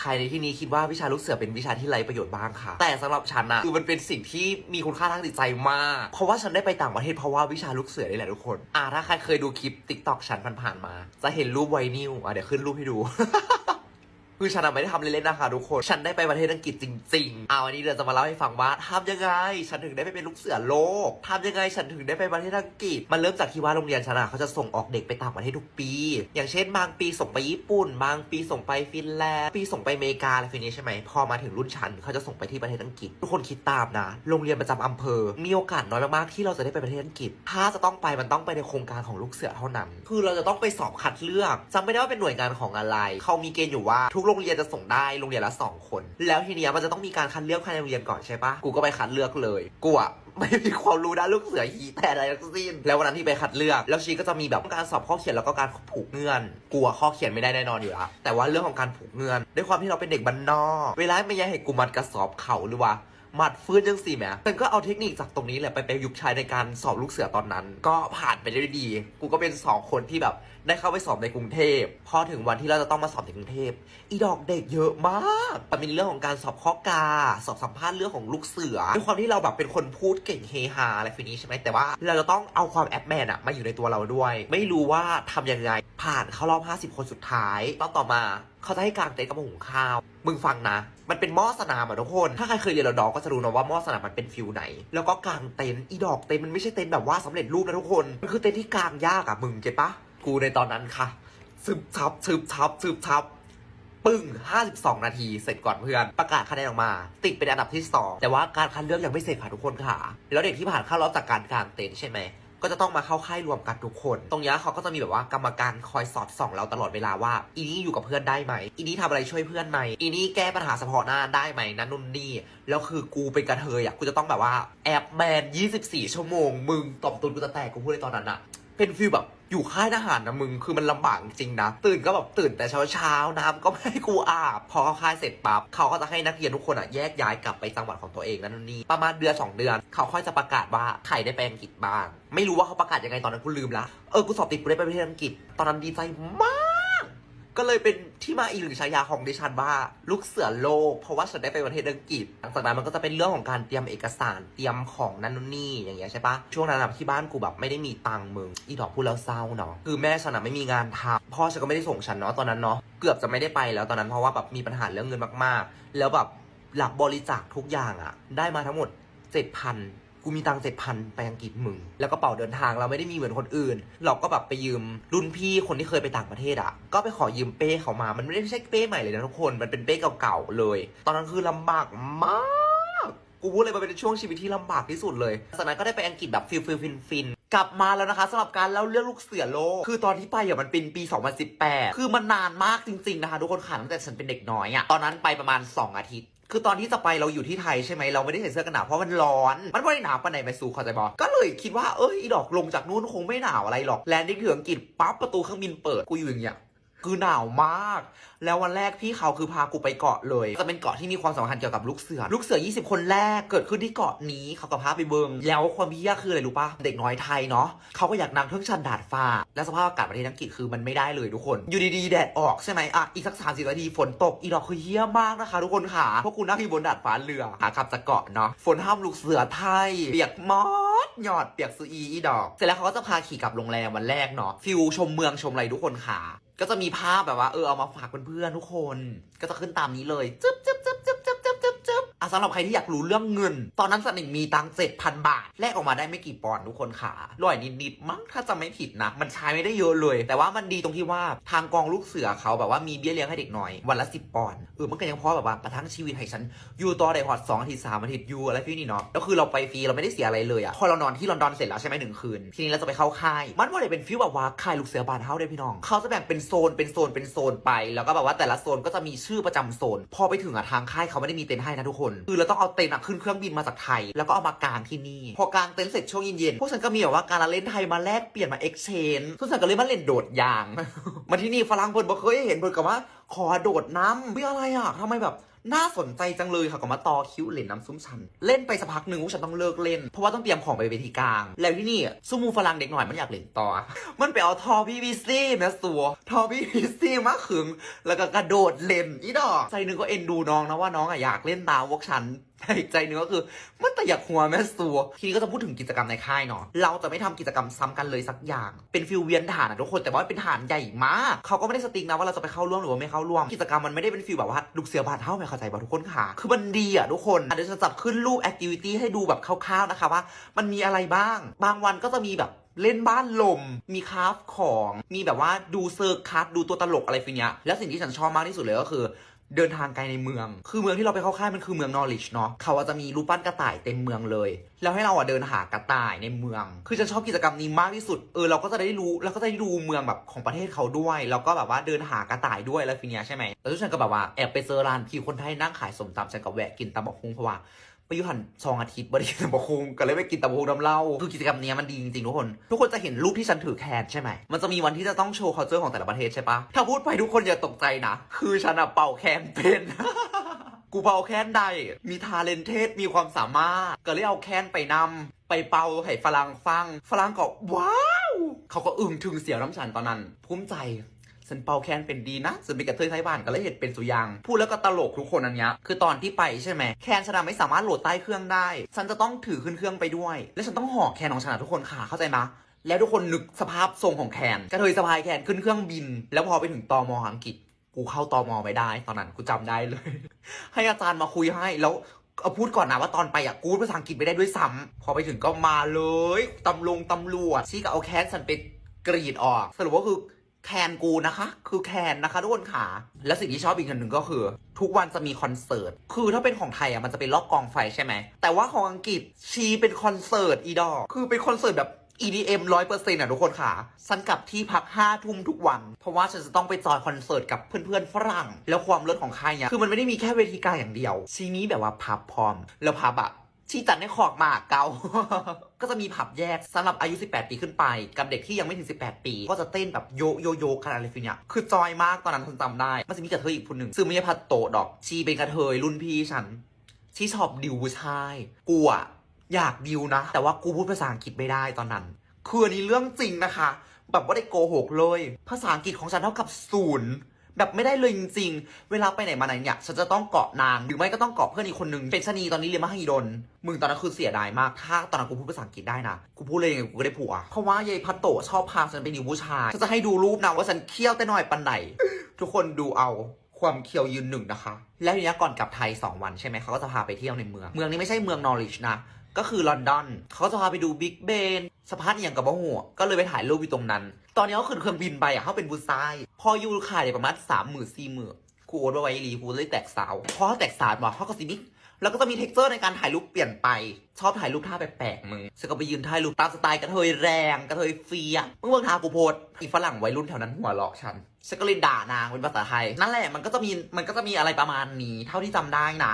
ใครในที่นี้คิดว่าวิชาลูกเสือเป็นวิชาที่ไร้ประโยชน์บ้างค่ะ แต่สำหรับฉันนะคือมันเป็นสิ่งที่มีคุณค่าทางจิตใจมาก เพราะว่าฉันได้ไปต่างประเทศเพราะว่าวิชาลูกเสือนี่แหละทุกคน อ่าถ้าใครเคยดูคลิปติ๊กต็อกฉันผ่านๆมา จะเห็นรูปไวนิวอะเดี๋ยวขึ้นรูปให้ดู คือฉันอะไม่ได้ทำเล่นๆนะคะทุกคน ฉันได้ไปประเทศอังกฤษจริง ๆ เอาวันนี้เดี๋ยวจะมาเล่าให้ฟังว่าทำยังไง ฉันถึงได้ไปเป็นลูกเสือโลกทำยังไงฉันถึงได้ไปประเทศอังกฤษ มันเริ่มจากที่ว่าโรงเรียนฉันอะเขาจะส่งออกเด็กไปต่างประเทศทุกปี อย่างเช่น บางปีส่งไปญี่ปุ่น บางปีส่งไปฟินแลนด์ปีส่งไปอเมริกาอะไรฟินี้ใช่ไหมพอมาถึงรุ่นฉันเขาจะส่งไปที่ประเทศอังกฤษ ทุกคนคิดตามนะ โรงเรียนประจำอำเภอ มีโอกาสน้อยมากๆที่เราจะได้ไปประเทศอังกฤษ ถ้าจะต้องไปมันต้องไปในโครงการของลูกเสือเท่านั้น คือเราจะต้องไปสอบคัดเลือกจำไม่ได้ว่าเป็นหน่วยงานของอะไรเขามีเกณฑ์อยู่ว่าทุกโรงเรียนจะส่งได้โรงเรียนละสองคน แล้วทีเนี้ยมันจะต้องมีการคัดเลือกภายในโรงเรียนก่อนใช่ปะกูก็ไปคัดเลือกเลยกูอะไม่มีความรู้ด้านลูกเสือฮีแต่อะไรทั้งสิ้นแล้ววันนั้นที่ไปคัดเลือก แล้วชีก็จะมีแบบการสอบข้อเขียนแล้วก็การผูกเงื่อนกลัวข้อเขียนไม่ได้แน่นอนอยู่แล้วแต่ว่าเรื่องของการผูกเงื่อนด้วยความที่เราเป็นเด็กบ้านนอก เวลาไม่ยายให้กูมัดกระสอบเข่าหรือว่า หมัดฟื้นจังสี่แหมฉันก็เอาเทคนิคจากตรงนี้แหละไปไปยุกใช้ในการสอบลูกเสือตอนนั้น ก็ผ่านไปได้ดี กูก็เป็นสองคนที่แบบได้เข้าไปสอบในกรุงเทพ พอถึงวันที่เราจะต้องมาสอบในกรุงเทพ อีดอกเด็กเยอะมากมันเป็นเรื่องของการสอบข้อกา สอบสัมภาษณ์เรื่องของลูกเสือด้วยความที่เราแบบเป็นคนพูดเก่งเฮฮาอะไรฟินี้ใช่ไหมแต่ว่า เราจะต้องเอาความแอปแมนอะมาอยู่ในตัวเราด้วย ไม่รู้ว่าทำยังไงผ่านเข้ารอบ 50 คนสุดท้ายตอนต่อมา เขาจะให้กางเต็นท์กับหุงข้าว มึงฟังนะ มันเป็นหม้อสนามอะทุกคน ถ้าใครเคยเรียนรอดอก็จะรู้นะว่าหม้อสนามมันเป็นฟิลไหน แล้วก็กางเต็นท์อีดอกเต็นท์มันไม่ใช่เต็นท์แบบว่าสำเร็จรูปนะทุกคน มันคือเต็นท์ที่กางยากอะมึงเก็ตปะ กูในตอนนั้นค่ะซึบซับซึบซับซึบซับปึ้ง 52 นาที เสร็จก่อนเพื่อน ประกาศคะแนนออกมา ติดเป็นอันดับที่ 2 แต่ว่าการคัดเลือกยังไม่เสร็จค่ะทุกคนค่ะ แล้วเด็กที่ผ่านเข้ารอบจากการกางเต็นท์ใช่ไหม ก็จะต้องมาเข้าค่ายรวมกันทุกคน ตรงนี้เขาก็จะมีแบบว่ากรรมการคอยสอดส่องเราตลอดเวลาว่าอีนี่อยู่กับเพื่อนได้ไหมอีนี่ทำอะไรช่วยเพื่อนไหมอีนี่แก้ปัญหาเฉพาะหน้าได้ไหมนั่นนู่นนี่แล้วคือกูเป็นกระเทยอะกูจะต้องแบบว่าแอบแมน 24 ชั่วโมง มึงตอบตุนกูจะแตกกูพูดเลยตอนนั้นอะเป็นฟิลแบบ อยู่ค่ายทหารนะมึงคือมันลำบากจริงนะ ตื่นก็แบบตื่นแต่เช้าเช้าน้ำก็ไม่ให้กูอาบ พอเข้าค่ายเสร็จปั๊บเขาก็จะให้นักเรียนทุกคนอะแยกย้ายกลับไปจังหวัดของตัวเองนั่นนี่ประมาณเดือนสองเดือน เขาค่อยจะประกาศว่าใครได้ไปอังกฤษบ้าง ไม่รู้ว่าเขาประกาศยังไงตอนนั้นกูลืมละเออกูสอบติดกูได้ไปประเทศอังกฤษตอนนั้นดีใจมาก ก็เลยเป็นที่มาอีกหนึ่งฉายาของดิฉันว่าลูกเสือโลก เพราะว่าฉันได้ไปประเทศอังกฤษหลังจากนั้นมันก็จะเป็นเรื่องของการเตรียมเอกสารเตรียมของนั่นนู่นนี่อย่างเงี้ยใช่ปะช่วงนั้นที่บ้านกูแบบไม่ได้มีตังค์มึงอีดอกพูดแล้วเศร้าเนาะคือแม่ฉันไม่มีงานทำพ่อฉันก็ไม่ได้ส่งฉันเนาะตอนนั้นเนาะเกือบจะไม่ได้ไปแล้วตอนนั้นเพราะว่าแบบมีปัญหาเรื่องเงินมากๆ แล้วแบบหลักบริจาคทุกอย่างอะได้มาทั้งหมดเจ็ดพัน กูมีตังค์เจ็ดพันไปอังกฤษมึง แล้วกระเป๋าเดินทางเราไม่ได้มีเหมือนคนอื่น เราก็แบบไปยืมรุ่นพี่คนที่เคยไปต่างประเทศอะ ก็ไปขอยืมเป้เขามา มันไม่ได้ใช่เป้ใหม่เลยนะทุกคน มันเป็นเป้เก่าๆเลย ตอนนั้นคือลำบากมากกูพูดเลยมันเป็นช่วงชีวิตที่ลำบากที่สุดเลยจากนั้นก็ได้ไปอังกฤษแบบฟิลฟิลฟินฟินกลับมาแล้วนะคะสำหรับการเล่าเรื่องลูกเสือโลก คือตอนที่ไปอะมันเป็นปี 2018 คือมันนานมากจริง ๆนะคะ ทุกคนค่ะตั้งแต่ฉันเป็นเด็กน้อยอะตอนนั้นไปประมาณ 2 อาทิตย์ คือตอนที่จะไปเราอยู่ที่ไทยใช่ไหมเราไม่ได้ใส่เสื้อกันหนาวเพราะมันร้อน มันไม่ได้หนาวปานไหนไปสู่เข้าใจบอก็เลยคิดว่าเอ้ยอีดอกลงจากนู่นคงไม่หนาวอะไรหรอกแลนดิ้งถึงอังกฤษปั๊บประตูเครื่องบินเปิดกูอยู่อย่างเงี้ย คือหนาวมาก แล้ววันแรกพี่เขาคือพากูไปเกาะเลย จะเป็นเกาะที่มีความสำคัญเกี่ยวกับลูกเสือ ลูกเสือ 20 คนแรกเกิดขึ้นที่เกาะนี้เขาก็พาไปเบิงแล้วความพิยาคืออะไรรู้ปะเด็กน้อยไทยเนาะเขาก็อยากนั่งเครื่องชันดาดฟ้า และสภาพอากาศประเทศอังกฤษคือมันไม่ได้เลยทุกคน อยู่ดีๆแดดออกใช่ไหมอะอีกสักสามสิบนาทีฝนตกอีดอกคือเฮี้ยมากนะคะ ทุกคนค่ะพวกกูนั่งอยู่บนดาดฟ้าเรือขากลับจากเกาะเนาะฝนห้ามลูกเสือไทยเปียกมอ ดหยอดเปียกซูอีอีดอก เสร็จแล้วเขาก็จะพาขี่กลับโรงแรมวันแรกเนาะฟิลชมเมืองชมอะไรทุกคนค่ะ ก็จะมีภาพแบบว่าเออเอามาฝากเพื่อนๆทุกคน ก็จะขึ้นตามนี้เลยจึ๊บจ อะสำหรับใครที่อยากรู้เรื่องเงิน ตอนนั้นสนิงมีตังเจ็ดพันบาท แลกออกมาได้ไม่กี่ปอนด์ทุกคนค่ะร้อยนิดๆมั้งถ้าจะไม่ผิดนะ มันใช้ไม่ได้เยอะเลย แต่ว่ามันดีตรงที่ว่าทางกองลูกเสือเขาแบบว่ามีเบี้ยเลี้ยงให้เด็กน้อย วันละสิบปอนด์เออมันก็ยังพอแบบว่าประทังชีวิตให้ฉันอยู่ต่อได้หอดสองอาทิตย์สามอาทิตย์อยู่อะไรพี่นี่เนาะแล้วคือเราไปฟรีเราไม่ได้เสียอะไรเลยอะพอเรานอนที่ลอนดอนเสร็จแล้วใช่ไหมหนึ่งคืนทีนี้เราจะไปเข้าค่ายมันว่าเลยเป็นฟิลแบบว่าค่ายลูกเสือบานเฮาได้พี่น้อง เขาจะแบ่งเป็นโซนเป็นโซนเป็นโซนไป แล้วก็แบบว่าแต่ละโซนก็จะมีชื่อประจำโซน พอไปถึงอะทางค่ายเขาไม่ได้มีเต็นท์ให้นะทุกคนคือเราต้องเอาเต็นท์ขึ้นเครื่องบินมาจากไทย แล้วก็เอามากางที่นี่ พอกางเต็นท์เสร็จช่วงเย็นๆพวกฉันก็มีแบบว่าการละเล่นไทยมาแลกเปลี่ยนมาเอ็กชนนทุกฉันก็เลยมาเล่นโดดยาง มาที่นี่ฝรั่งเพิ่นบอกเคยเห็นเพิ่นกับว่าขอโดดน้ำเฮ้ยอะไรอะทำไมแบบ น่าสนใจจังเลยค่ะก็มาต่อคิ้วเล่นน้ำซุ้มชัน เล่นไปสักพักหนึ่งว่าฉันต้องเลิกเล่น เพราะว่าต้องเตรียมของไปเวทีกลาง แล้วที่นี่ซุ้มูฝรั่งเด็กหน่อยมันอยากเล่นต่อ มันไปเอาทอพีวีซีแม่สัวทอพีวีซี่มาขึง แล้วก็กระโดดเล่นอีดอกใจหนึ่งก็เอ็นดูน้องนะว่าน้องอะอยากเล่นตามพวกฉัน แต่อีกใจหนึงก็คือมันแต่อยากหัวแม่สัวทีนี้ก็จะพูดถึงกิจกรรมในค่ายเนาะเราจะไม่ทำกิจกรรมซ้ำกันเลยสักอย่าง เป็นฟิลเวียนฐานอะทุกคนแต่ว่าเป็นฐานใหญ่มากเขาก็ไม่ได้สติ๊กนะว่าเราจะไปเข้าร่วมหรือว่าไม่เข้าร่วมกิจกรรมมันไม่ได้เป็นฟิลแบบว่าลูกเสือบาดเท่าไหมเข้าใจป่ะทุกคนค่ะ คือมันดีอะทุกคนเดี๋ยวจะจับขึ้นรูปแอคทิวิตี้ให้ดูแบบคร่าวๆนะคะว่า มันมีอะไรบ้าง บางวันก็จะมีแบบเล่นบ้านลม มีคราฟของ มีแบบว่าดูเซอร์คัสดูตัวตลกอะไรฟิเนี้ย แล้วสิ่งที่ฉันชอบมากที่สุดเลยก็คือ เดินทางไกลในเมือง คือเมืองที่เราไปเข้าค่ายมันคือเมืองนอริชเนาะเขาจะมีรูปปั้นกระต่ายเต็มเมืองเลย แล้วให้เราอะเดินหากระต่ายในเมือง คือจะชอบกิจกรรมนี้มากที่สุด เออเราก็จะได้รู้เราก็จะได้ดูเมืองแบบของประเทศเขาด้วย แล้วก็แบบว่าเดินหากระต่ายด้วยแล้วฟิเนี้ยใช่ไหมแล้วทุกฉันก็แบบว่าแอบไปเจอร้านพี่คนไทยนั่งขายสมตำฉันก็แวะกินตำบักฮุงเพราะว่า ไปอยู่หันสองอาทิตย์บริกินตำบักคุงก็เลยไปกินตำบักคุงน้ำเหล้าคือกิจกรรมเนี้ยมันดีจริงๆทุกคน ทุกคนจะเห็นรูปที่ฉันถือแคนใช่ไหม มันจะมีวันที่จะต้องโชว์ culture ของแต่ละประเทศใช่ปะถ้าพูดไปทุกคนอย่าตกใจนะ คือฉันอะเป่าแคนเป็นกูเป่าแคนได้ มีทาเลนเทสมีความสามารถ ก็เลยเอาแคนไปนำไปเป่าให้ฝรั่งฟัง ฝรั่งก็ว้าว เขาก็อึ้งถึงเสียวน้ำฉันตอนนั้นภูมิใจ ฉันเป่าแคนเป็นดีนะฉันเป็นกระเทยไทยบ้านก็เลยเห็นเป็นสุยาง พูดแล้วก็ตลกทุกคนอันเนี้ยคือตอนที่ไปใช่ไหมแคนฉันะไม่สามารถโหลดใต้เครื่องได้ ฉันจะต้องถือขึ้นเครื่องไปด้วย และฉันต้องห่อแคนของฉันะทุกคนค่ะเข้าใจไหมแล้วทุกคนนึกสภาพทรงของแคนกระเทยสะพายแคนขึ้นเครื่องบิน แล้วพอไปถึงตอมอังกฤษกูเข้าตอมอไม่ได้ ตอนนั้นกูจำได้เลย ให้อาจารย์มาคุยให้แล้วเอาพูดก่อนนะว่าตอนไปอะกูพูดภาษาอังกฤษไม่ได้ด้วยซ้ำพอไปถึงก็มาเลยตำลงตำรวจชี้กับเอาแคนฉันไปกรีดออก สรุปว่าคือ แคนกูนะคะ คือแคนนะคะทุกคนค่ะ และสิ่งที่ชอบอีกอย่างหนึ่งก็คือ ทุกวันจะมีคอนเสิร์ต คือถ้าเป็นของไทยอะมันจะเป็นรอบกองไฟใช่ไหม แต่ว่าของอังกฤษชีเป็นคอนเสิร์ตอีดอกคือเป็นคอนเสิร์ตแบบ EDM ร้อยเปอร์เซ็นต์อะทุกคนค่ะ ฉันกลับที่พักห้าทุ่มทุกวัน เพราะว่าฉันจะต้องไปจอยคอนเสิร์ตกับเพื่อนๆฝรั่ง แล้วความเลิศของค่ายเนี่ยคือมันไม่ได้มีแค่เวทีกางอย่างเดียวชีนี้แบบว่าพับพร้อม แล้วพับอะ ที่จัดในขอกหมากเกา ก็จะมีผับแยกสำหรับอายุ 18 ปีขึ้นไป กับเด็กที่ยังไม่ถึง 18 ปี ก็จะเต้นแบบโยโยโยกันอะไรฟิเนี่ยคือจอยมากตอนนั้นฉันจำได้ มันจะมีกระเทยอีกคนหนึ่งซึ่งไม่ใช่พัดโตดอก ชีเป็นกระเทยรุ่นพี่ฉัน ที่ชอบดิวชายกูอะอยากดิวนะ แต่ว่ากูพูดภาษาอังกฤษไม่ได้ตอนนั้น คืออันนี้เรื่องจริงนะคะ แบบว่าได้โกหกเลย ภาษาอังกฤษของฉันเท่ากับศูนย์ แบบไม่ได้เลยจริงๆ เวลาไปไหนมาไหนเนี่ยฉันจะต้องเกาะนาง หรือไม่ก็ต้องเกาะเพื่อนอีกคนนึง เป็นชนีตอนนี้เรียนมหิดล มึงตอนนั้นคือเสียดายมาก ถ้าตอนนั้นกูพูดภาษาอังกฤษได้นะ กูพูดเลยยังไงกูก็ได้ผัว เพราะว่ายายพัตโตชอบพาฉันไปดิวผู้ชาย ฉันจะให้ดูรูปนะว่าฉันเคี้ยวแต่น้อยปันไหน ทุกคนดูเอาความเคียวยืนหนึ่งนะคะ แล้วทีเนี้ยก่อนกลับไทย 2 วันใช่ไหมเขาก็จะพาไปเที่ยวในเมือง เมืองนี้ไม่ใช่เมืองนอริชนะ ก็คือลอนดอน เขาจะพาไปดูบิ๊กเบนสะพานอย่างกับบ้หัว ก็เลยไปถ่ายรูปอยู่ตรงนั้น ตอนนี้เขาขึ้นเครื่องบินไปอะเขาเป็นบูซาย พออยู่ขายได้ประมาณสามหมื่นสี่หมื่นกูโอนไว้รีกูเลยแตกสาว พอเขาแตกสาวมาเขาก็สินิกแล้วก็จะมีเท็กเจอร์ในการถ่ายรูปเปลี่ยนไป ชอบถ่ายรูปท่าแปลกๆมึงฉันก็ไปยืนถ่ายรูปตามสไตล์กระเทยแรงกระเทยเฟียมึงเบิ่งทากูโพสต์อีฝรั่งวัยรุ่นแถวนั้นหัวเราะฉันฉันก็เลยด่านางเป็นภาษาไทย นั่นแหละมันก็จะมีมันก็จะมีอะไรประมาณนี้ เท่าที่จำได้นะ